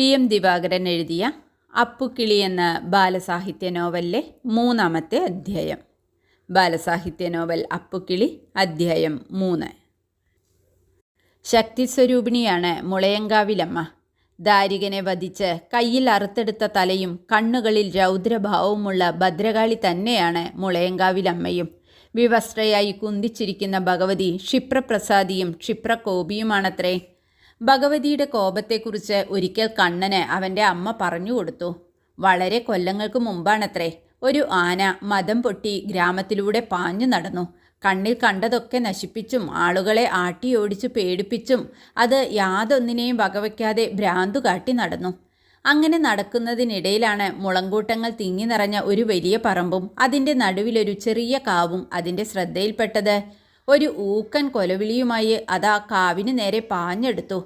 P M Divakaran എഴുതിയ അപ്പുക്കിളി എന്ന ബാലസാഹിത്യ നോവലിലെ മൂന്നാമത്തെ അധ്യായം. ബാലസാഹിത്യ നോവൽ അപ്പുക്കിളി അധ്യായം മൂന്ന്. ശക്തിസ്വരൂപിണിയാണ് മുളയങ്കാവിലമ്മ. ദാരികനെ വധിച്ച് കയ്യിൽ അറുത്തെടുത്ത തലയും കണ്ണുകളിൽ രൗദ്രഭാവവുമുള്ള ഭദ്രകാളി തന്നെയാണ് മുളയങ്കാവിലമ്മയും. വിവസ്ത്രയായി കുന്തിച്ചിരിക്കുന്ന ഭഗവതി ക്ഷിപ്രപ്രസാദിയും ക്ഷിപ്രകോപിയുമാണത്രേ. ഭഗവതിയുടെ കോപത്തെക്കുറിച്ച് ഒരിക്കൽ കണ്ണന് അവന്റെ അമ്മ പറഞ്ഞു കൊടുത്തു. വളരെ കൊല്ലങ്ങൾക്ക് മുമ്പാണത്രേ ഒരു ആന മതം പൊട്ടി ഗ്രാമത്തിലൂടെ പാഞ്ഞു നടന്നു. കണ്ണിൽ കണ്ടതൊക്കെ നശിപ്പിച്ചും ആളുകളെ ആട്ടിയോടിച്ചു പേടിപ്പിച്ചും അത് യാതൊന്നിനെയും വകവയ്ക്കാതെ ഭ്രാന്തു കാട്ടി നടന്നു. അങ്ങനെ നടക്കുന്നതിനിടയിലാണ് മുളങ്കൂട്ടങ്ങൾ തിങ്ങി നിറഞ്ഞ ഒരു വലിയ പറമ്പും അതിന്റെ നടുവിലൊരു ചെറിയ കാവും അതിന്റെ ശ്രദ്ധയിൽപ്പെട്ടത്. ഒരു ഊക്കൻ കൊലവിളിയുമായി അതാ കാവിന് നേരെ പാഞ്ഞെടുത്തു.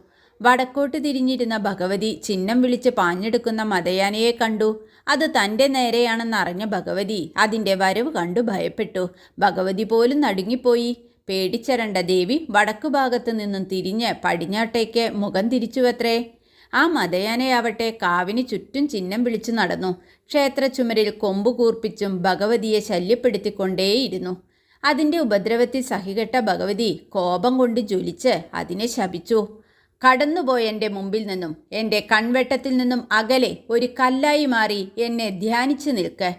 വടക്കോട്ട് തിരിഞ്ഞിരുന്ന ഭഗവതി ചിഹ്നം വിളിച്ച് പാഞ്ഞെടുക്കുന്ന മതയാനയെ കണ്ടു. അത് തന്റെ നേരെയാണെന്നറിഞ്ഞ ഭഗവതി അതിന്റെ വരവ് കണ്ടു ഭയപ്പെട്ടു. ഭഗവതി പോലും നടുങ്ങിപ്പോയി. പേടിച്ചരണ്ട ദേവി വടക്കു ഭാഗത്തു നിന്നും തിരിഞ്ഞ് പടിഞ്ഞാട്ടേക്ക് മുഖം തിരിച്ചുവത്രേ. ആ മതയാനയാവട്ടെ കാവിന് ചുറ്റും ചിഹ്നം വിളിച്ചു നടന്നു. ക്ഷേത്ര ചുമരിൽ കൊമ്പു കൂർപ്പിച്ചും ഭഗവതിയെ ശല്യപ്പെടുത്തിക്കൊണ്ടേയിരുന്നു. അതിന്റെ ഉപദ്രവത്തിൽ സഹികെട്ട ഭഗവതി കോപം കൊണ്ട് ജ്വലിച്ച് അതിനെ ശപിച്ചു. കടന്നുപോയ എന്റെ മുമ്പിൽ നിന്നും എന്റെ കൺവെട്ടത്തിൽ നിന്നും അകലെ ഒരു കല്ലായി മാറി എന്നെ ധ്യാനിച്ചു നിൽക്ക്.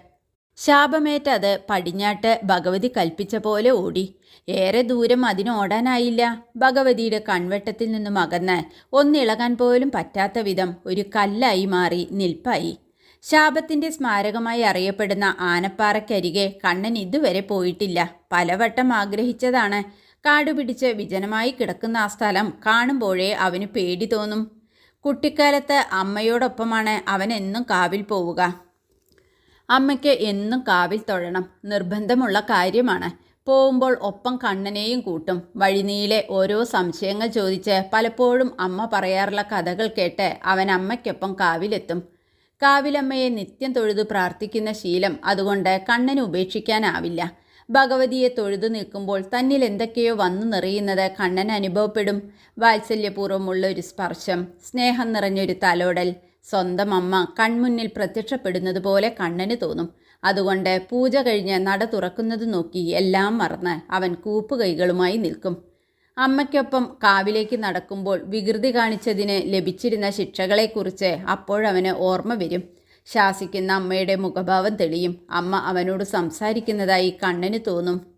ശാപമേറ്റത് പടിഞ്ഞാട്ട് ഭഗവതി കൽപ്പിച്ച പോലെ ഓടി. ഏറെ ദൂരം അതിനോടാനായില്ല ഭഗവതിയുടെ കൺവെട്ടത്തിൽ നിന്നും അകന്ന് ഒന്നിളകാൻ പോലും പറ്റാത്ത വിധം ഒരു കല്ലായി മാറി നിൽപ്പായി. ശാപത്തിന്റെ സ്മാരകമായി അറിയപ്പെടുന്ന ആനപ്പാറയ്ക്കരികെ കണ്ണൻ ഇതുവരെ പോയിട്ടില്ല. പലവട്ടം ആഗ്രഹിച്ചതാണ് കാടുപിടിച്ച് വിജനമായി കിടക്കുന്ന ആ സ്ഥലം കാണുമ്പോഴേ അവന് പേടി തോന്നും. കുട്ടിക്കാലത്ത് അമ്മയോടൊപ്പമാണ് അവൻ എന്നും കാവിൽ പോവുക. അമ്മയ്ക്ക് എന്നും കാവിൽ തൊഴണം. നിർബന്ധമുള്ള കാര്യമാണ്. പോകുമ്പോൾ ഒപ്പം കണ്ണനെയും കൂട്ടും. വഴിനീലെ ഓരോ സംശയങ്ങൾ ചോദിച്ച് പലപ്പോഴും അമ്മ പറയാറുള്ള കഥകൾ കേട്ട് അവൻ അമ്മയ്ക്കൊപ്പം കാവിലെത്തും. കാവിലമ്മയെ നിത്യം തൊഴുതു പ്രാർത്ഥിക്കുന്ന ശീലം അതുകൊണ്ട് കണ്ണന് ഉപേക്ഷിക്കാനാവില്ല. ഭഗവതിയെ തൊഴുതു നിൽക്കുമ്പോൾ തന്നിൽ എന്തൊക്കെയോ വന്നു നിറയുന്നത് കണ്ണൻ അനുഭവപ്പെടും. വാത്സല്യപൂർവമുള്ള ഒരു സ്പർശം സ്നേഹം നിറഞ്ഞൊരു തലോടൽ. സ്വന്തം അമ്മ കൺമുന്നിൽ പ്രത്യക്ഷപ്പെടുന്നത് പോലെ കണ്ണന് തോന്നും. അതുകൊണ്ട് പൂജ കഴിഞ്ഞ് നട തുറക്കുന്നത് നോക്കി എല്ലാം മറന്ന് അവൻ കൂപ്പുകൈകളുമായി നിൽക്കും. അമ്മയ്ക്കൊപ്പം കാവിലേക്ക് നടക്കുമ്പോൾ വികൃതി കാണിച്ചതിന് ലഭിച്ചിരുന്ന ശിക്ഷകളെക്കുറിച്ച് അപ്പോഴവന് ഓർമ്മ വരും. ശാസിക്കുന്ന അമ്മയുടെ മുഖഭാവം തെളിയും. അമ്മ അവനോട് സംസാരിക്കുന്നതായി കണ്ണന് തോന്നും.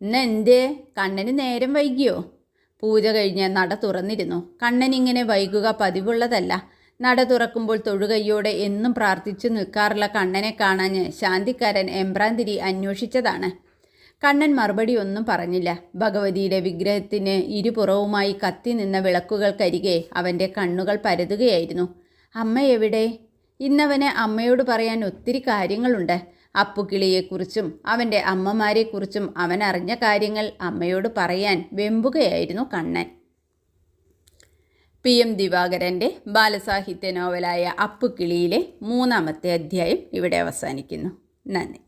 ഇന്നെന്തേ കണ്ണന് നേരം വൈകിയോ? പൂജ കഴിഞ്ഞ് നട തുറന്നിരുന്നു. കണ്ണനിങ്ങനെ വൈകുക പതിവുള്ളതല്ല. നട തുറക്കുമ്പോൾ തൊഴുകയ്യോടെ എന്നും പ്രാർത്ഥിച്ചു നിൽക്കാറുള്ള കണ്ണനെ കാണാൻ ശാന്തിക്കാരൻ എംബ്രാന്തിരി അന്വേഷിച്ചതാണ്. കണ്ണൻ മറുപടി ഒന്നും പറഞ്ഞില്ല. ഭഗവതിയുടെ വിഗ്രഹത്തിന് ഇരുപുറവുമായി കത്തി നിന്ന വിളക്കുകൾക്കരികെ അവന്റെ കണ്ണുകൾ പരതുകയായിരുന്നു. അമ്മ എവിടെ? ഇന്നവന് അമ്മയോട് പറയാൻ ഒത്തിരി കാര്യങ്ങളുണ്ട്. അപ്പുകിളിയെക്കുറിച്ചും അവന്റെ അമ്മമാരെക്കുറിച്ചും അവൻ അറിഞ്ഞ കാര്യങ്ങൾ അമ്മയോട് പറയാൻ വെമ്പുകയായിരുന്നു കണ്ണൻ. പി. എം. ദിവാകരന്റെ ബാലസാഹിത്യ നോവലായ അപ്പുക്കിളിയിലെ മൂന്നാമത്തെ അധ്യായം ഇവിടെ അവസാനിക്കുന്നു. നന്ദി.